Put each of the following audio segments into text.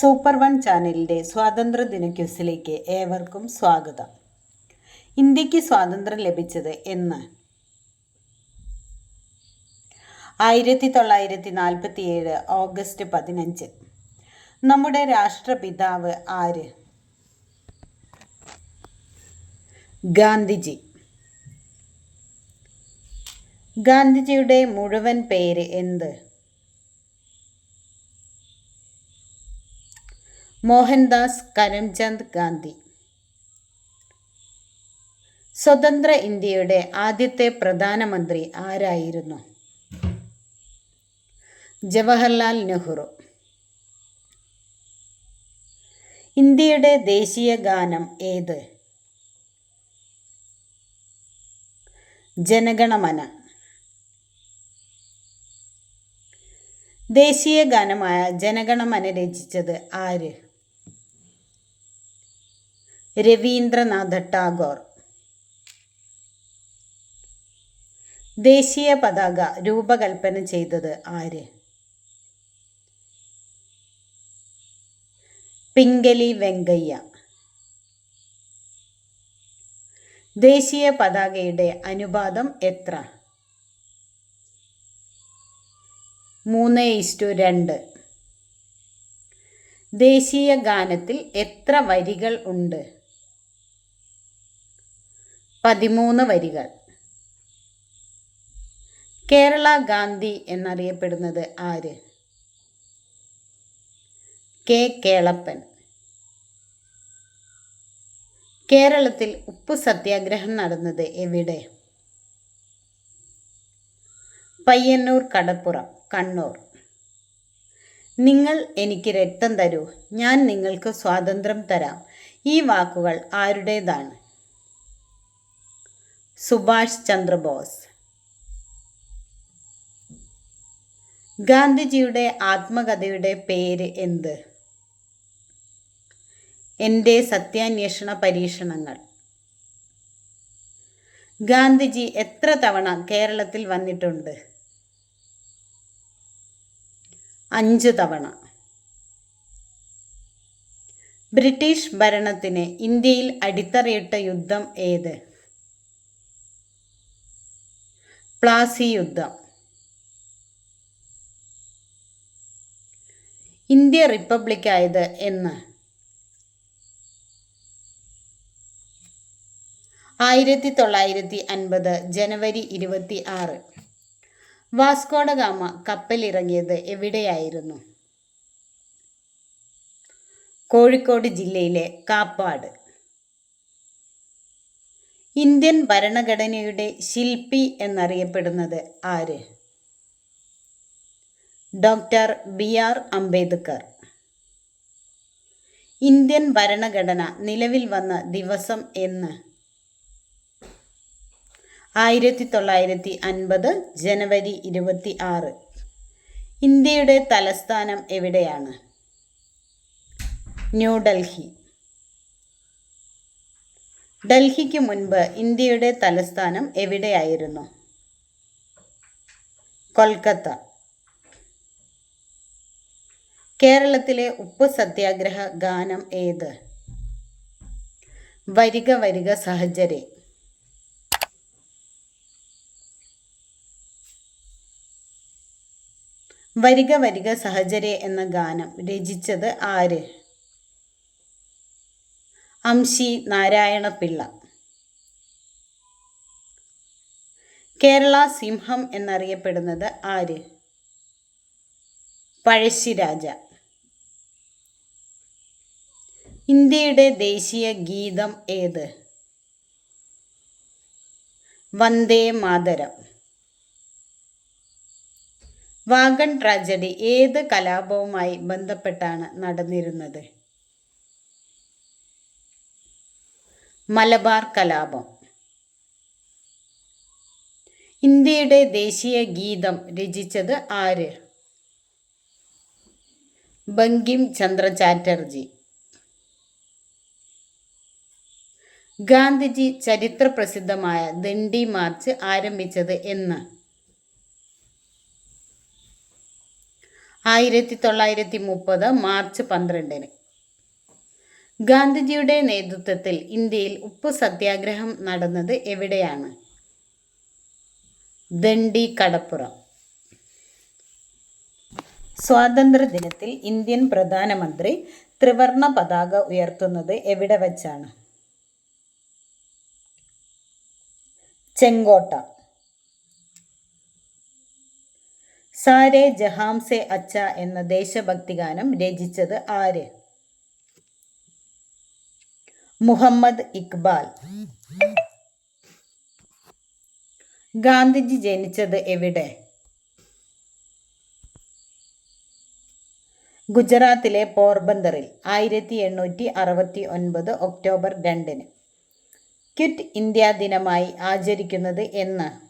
Super one ചാനലിന്റെ സ്വാതന്ത്ര്യ ദിന ക്യൂസിലേക്ക് ഏവർക്കും സ്വാഗതം. ഇന്ത്യയ്ക്ക് സ്വാതന്ത്ര്യം ലഭിച്ചത് എന്ന്. ആയിരത്തി തൊള്ളായിരത്തി നാൽപ്പത്തി ഏഴ് ഓഗസ്റ്റ് പതിനഞ്ച്. നമ്മുടെ രാഷ്ട്രപിതാവ് ആര്? ഗാന്ധിജി. ഗാന്ധിജിയുടെ മുഴുവൻ പേര് എന്ത്? മോഹൻദാസ് കരംചന്ദ് ഗാന്ധി. സ്വതന്ത്ര ഇന്ത്യയുടെ ആദ്യത്തെ പ്രധാനമന്ത്രി ആരായിരുന്നു? ജവഹർലാൽ നെഹ്റു. ഇന്ത്യയുടെ ദേശീയ ഗാനം ഏത്? ജനഗണമന. ദേശീയ ഗാനമായ ജനഗണമന രചിച്ചത് ആര്? രവീന്ദ്രനാഥ ടാഗോർ. ദേശീയ പതാക രൂപകൽപ്പന ചെയ്തത് ആര്? പിങ്കലി വെങ്കയ്യ. ദേശീയ പതാകയുടെ അനുപാതം എത്ര? മൂന്ന് ഇസ്റ്റു രണ്ട്. ദേശീയ ഗാനത്തിൽ എത്ര വരികൾ ഉണ്ട്? പതിമൂന്ന് വരികൾ. കേരള ഗാന്ധി എന്നറിയപ്പെടുന്നത് ആര്? കെ കേളപ്പൻ. കേരളത്തിൽ ഉപ്പ് സത്യാഗ്രഹം നടന്നത് എവിടെ? പയ്യന്നൂർ കടപ്പുറം കണ്ണൂർ. നിങ്ങൾ എനിക്ക് രക്തം തരൂ. ഞാൻ നിങ്ങൾക്ക് സ്വാതന്ത്ര്യം തരാം. ഈ വാക്കുകൾ ആരുടേതാണ്? സുഭാഷ് ചന്ദ്രബോസ് ഗാന്ധിജിയുടെ ആത്മകഥയുടെ പേര് എന്ത്? എന്റെ സത്യാന്വേഷണ പരീക്ഷണങ്ങൾ. ഗാന്ധിജി എത്ര തവണ കേരളത്തിൽ വന്നിട്ടുണ്ട്? അഞ്ച് തവണ. ബ്രിട്ടീഷ് ഭരണത്തിന് ഇന്ത്യയിൽ അടിത്തറയിട്ട യുദ്ധം ഏത്? പ്ലാസി യുദ്ധം ഇന്ത്യ റിപ്പബ്ലിക് ആയത് എന്ന്. ആയിരത്തി തൊള്ളായിരത്തി അൻപത് ജനുവരി ഇരുപത്തി ആറ് വാസ്കോഡഗാമ കപ്പലിറങ്ങിയത് എവിടെയായിരുന്നു? കോഴിക്കോട് ജില്ലയിലെ കാപ്പാട്. ഇന്ത്യൻ ഭരണഘടനയുടെ ശില്പി എന്നറിയപ്പെടുന്നത് ആര്? Doctor B R Ambedkar. Indian ഭരണഘടന നിലവിൽ വന്ന ദിവസം എന്ന്. ആയിരത്തി തൊള്ളായിരത്തി അൻപത് ജനുവരി ഇരുപത്തി ആറ്. ഇന്ത്യയുടെ തലസ്ഥാനം എവിടെയാണ്? ന്യൂഡൽഹി ഡൽഹിക്ക് മുൻപ് ഇന്ത്യയുടെ തലസ്ഥാനം എവിടെയായിരുന്നു? കൊൽക്കത്ത. കേരളത്തിലെ ഉപ്പ് സത്യാഗ്രഹ ഗാനം ഏത്? വരിക വരിക സഹചരെ വരിക വരിക സഹചരെ എന്ന ഗാനം രചിച്ചത് ആര്? അംശി നാരായണപിള്ള കേരള സിംഹം എന്നറിയപ്പെടുന്നത് ആര്? പഴശ്ശിരാജ ഇന്ത്യയുടെ ദേശീയ ഗീതം ഏത്? വന്ദേ മാതരം. വാഗൺ ട്രാജഡി ഏത് കലാപവുമായി ബന്ധപ്പെട്ടാണ് നടന്നിരുന്നത്? മലബാർ കലാപം. ഇന്ത്യയുടെ ദേശീയ ഗീതം രചിച്ചത് ആര്? ബങ്കിം ചന്ദ്ര ചാറ്റർജി ഗാന്ധിജി ചരിത്ര പ്രസിദ്ധമായ ദണ്ഡി മാർച്ച് ആരംഭിച്ചത് എന്ന്. ആയിരത്തി തൊള്ളായിരത്തി മുപ്പത് മാർച്ച് പന്ത്രണ്ടിന്. ഗാന്ധിജിയുടെ നേതൃത്വത്തിൽ ഇന്ത്യയിൽ ഉപ്പ് സത്യാഗ്രഹം നടന്നത് എവിടെയാണ്? ദണ്ഡി കടപ്പുറം സ്വാതന്ത്ര്യ ദിനത്തിൽ ഇന്ത്യൻ പ്രധാനമന്ത്രി ത്രിവർണ പതാക ഉയർത്തുന്നത് എവിടെ വച്ചാണ്? ചെങ്കോട്ട. സാരേ ജഹാംസെ അച്ച എന്ന ദേശഭക്തി ഗാനം രചിച്ചത് ആര്? മുഹമ്മദ് ഇക്ബാൽ. ഗാന്ധിജി ജനിച്ചത് എവിടെ? ഗുജറാത്തിലെ പോർബന്ദറിൽ ആയിരത്തി എണ്ണൂറ്റി അറുപത്തി ഒൻപത് ഒക്ടോബർ രണ്ടിന്. ക്വിറ്റ് ഇന്ത്യ ദിനമായി ആചരിക്കുന്നത് എന്ന്.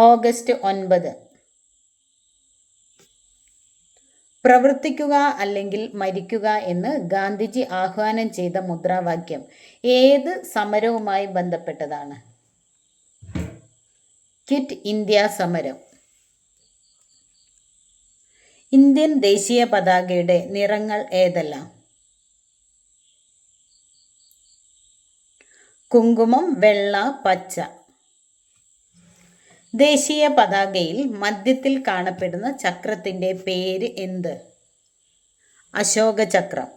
ഓഗസ്റ്റ് ഒൻപത്. പ്രവർത്തിക്കുക അല്ലെങ്കിൽ മരിക്കുക എന്ന് ഗാന്ധിജി ആഹ്വാനം ചെയ്ത മുദ്രാവാക്യം ഏത് സമരവുമായി ബന്ധപ്പെട്ടതാണ്? കിറ്റ് ഇന്ത്യ സമരം. ഇന്ത്യൻ ദേശീയ പതാകയുടെ നിറങ്ങൾ ഏതെല്ലാം? കുങ്കുമം വെള്ള പച്ച. ദേശീയ പതാകയിൽ മധ്യത്തിൽ കാണപ്പെടുന്ന ചക്രത്തിന്റെ പേര് എന്ത്? അശോക ചക്രം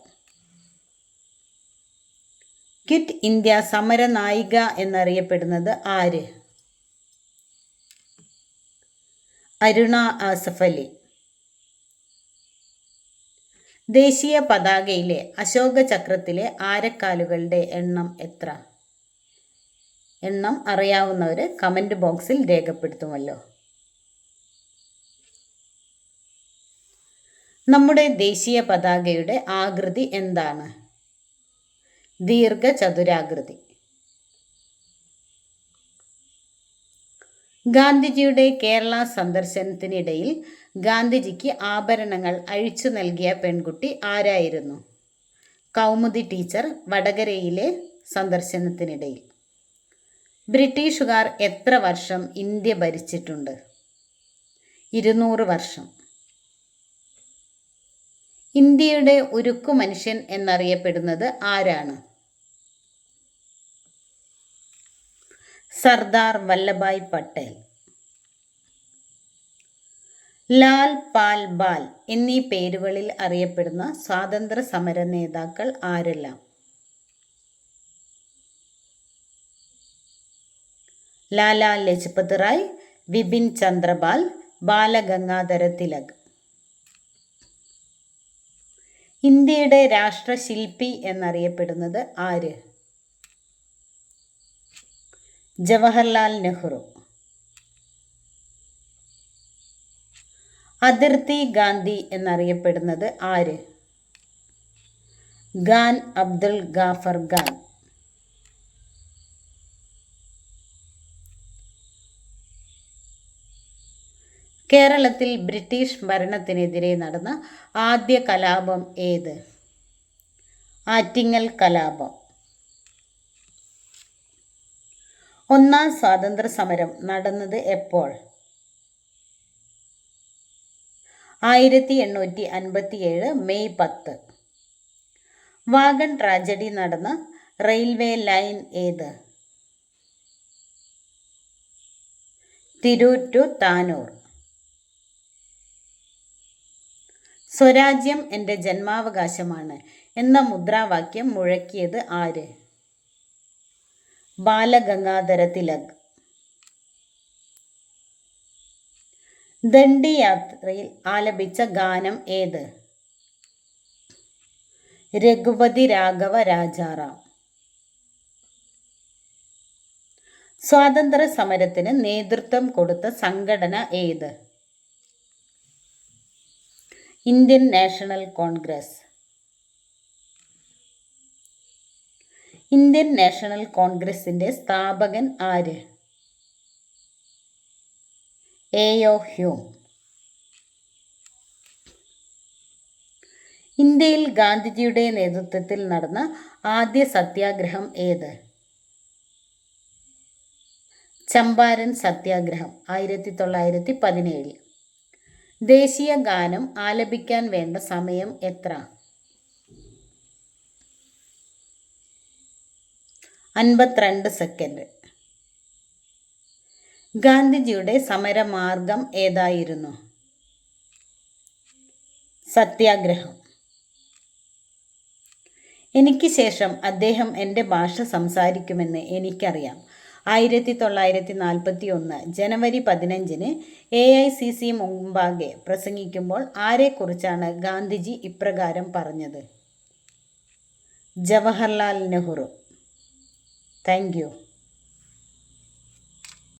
ഇന്ത്യ സമര നായിക എന്നറിയപ്പെടുന്നത് ആര്? അരുണ ആസഫലി ദേശീയ പതാകയിലെ അശോക ചക്രത്തിലെ ആരക്കാലുകളുടെ എണ്ണം എത്ര? എണ്ണം അറിയാവുന്നവർ കമന്റ് ബോക്സിൽ രേഖപ്പെടുത്തുമല്ലോ. നമ്മുടെ ദേശീയ പതാകയുടെ ആകൃതി എന്താണ്? ദീർഘചതുരാകൃതി. ഗാന്ധിജിയുടെ കേരള സന്ദർശനത്തിനിടയിൽ ഗാന്ധിജിക്ക് ആഭരണങ്ങൾ അഴിച്ചു നൽകിയ പെൺകുട്ടി ആരായിരുന്നു? കൗമുദി ടീച്ചർ വടകരയിലെ സന്ദർശനത്തിനിടയിൽ. ബ്രിട്ടീഷുകാർ എത്ര വർഷം ഇന്ത്യ ഭരിച്ചിട്ടുണ്ട്? ഇരുന്നൂറ് വർഷം. ഇന്ത്യയുടെ ഉരുക്കു മനുഷ്യൻ എന്നറിയപ്പെടുന്നത് ആരാണ്? സർദാർ വല്ലഭായ് പട്ടേൽ. ലാൽ പാൽ ബാൽ എന്നീ പേരുകളിൽ അറിയപ്പെടുന്ന സ്വാതന്ത്ര്യ സമര നേതാക്കൾ ആരെല്ലാം? ലാല ലജ്പത് റായ് വിപിൻ ചന്ദ്രപാൽ ബാലഗംഗാധര തിലക് ഇന്ത്യയുടെ രാഷ്ട്രശില്പി എന്നറിയപ്പെടുന്നത് ആര്? ജവഹർലാൽ നെഹ്റു. അതിർത്തി ഗാന്ധി എന്നറിയപ്പെടുന്നത് ആര്? ഖാൻ അബ്ദുൽ ഗാഫർ ഖാൻ. കേരളത്തിൽ ബ്രിട്ടീഷ് ഭരണത്തിനെതിരെ നടന്ന ആദ്യ കലാപം ഏത്? ആറ്റിങ്ങൽ കലാപം. ഒന്നാം സ്വാതന്ത്ര്യ സമരം നടന്നത് എപ്പോൾ? ആയിരത്തി എണ്ണൂറ്റി അൻപത്തി ഏഴ് മെയ് പത്ത്. വാഗൺ ട്രാജഡി നടന്ന റെയിൽവേ ലൈൻ ഏത്? തിരൂർ ടു താനൂർ. സ്വരാജ്യം എന്റെ ജന്മാവകാശമാണ് എന്ന മുദ്രാവാക്യം മുഴക്കിയത് ആര്? ബാലഗംഗാധര തിലക് ദണ്ഡി യാത്രയിൽ ആലപിച്ച ഗാനം ഏത്? രഘുപതി രാഘവ രാജാറാം. സ്വാതന്ത്ര്യ സമരത്തിന് നേതൃത്വം കൊടുത്ത സംഘടന ഏത്? Indian National Congress. Indian National കോൺഗ്രസിന്റെ സ്ഥാപകൻ ആര്? A O Hume. ഇന്ത്യയിൽ ഗാന്ധിജിയുടെ നേതൃത്വത്തിൽ നടന്ന ആദ്യ സത്യാഗ്രഹം ഏത്? ചമ്പാരൻ സത്യാഗ്രഹം ആയിരത്തി തൊള്ളായിരത്തി പതിനേഴ് ദേശീയ ഗാനം ആലപിക്കാൻ വേണ്ട സമയം എത്ര? അൻപത്തിരണ്ട് സെക്കൻഡ്. ഗാന്ധിജിയുടെ സമരമാർഗം ഏതായിരുന്നു? സത്യാഗ്രഹം. എനിക്ക് ശേഷം അദ്ദേഹം എന്റെ ഭാഷ സംസാരിക്കുമെന്ന് എനിക്കറിയാം. ആയിരത്തി തൊള്ളായിരത്തി നാൽപ്പത്തി ഒന്ന് ജനുവരി പതിനഞ്ചിന് എ ഐ സി സി മുമ്പാകെ പ്രസംഗിക്കുമ്പോൾ ആരെക്കുറിച്ചാണ് ഗാന്ധിജി ഇപ്രകാരം പറഞ്ഞത്? ജവഹർലാൽ നെഹ്റു. താങ്ക്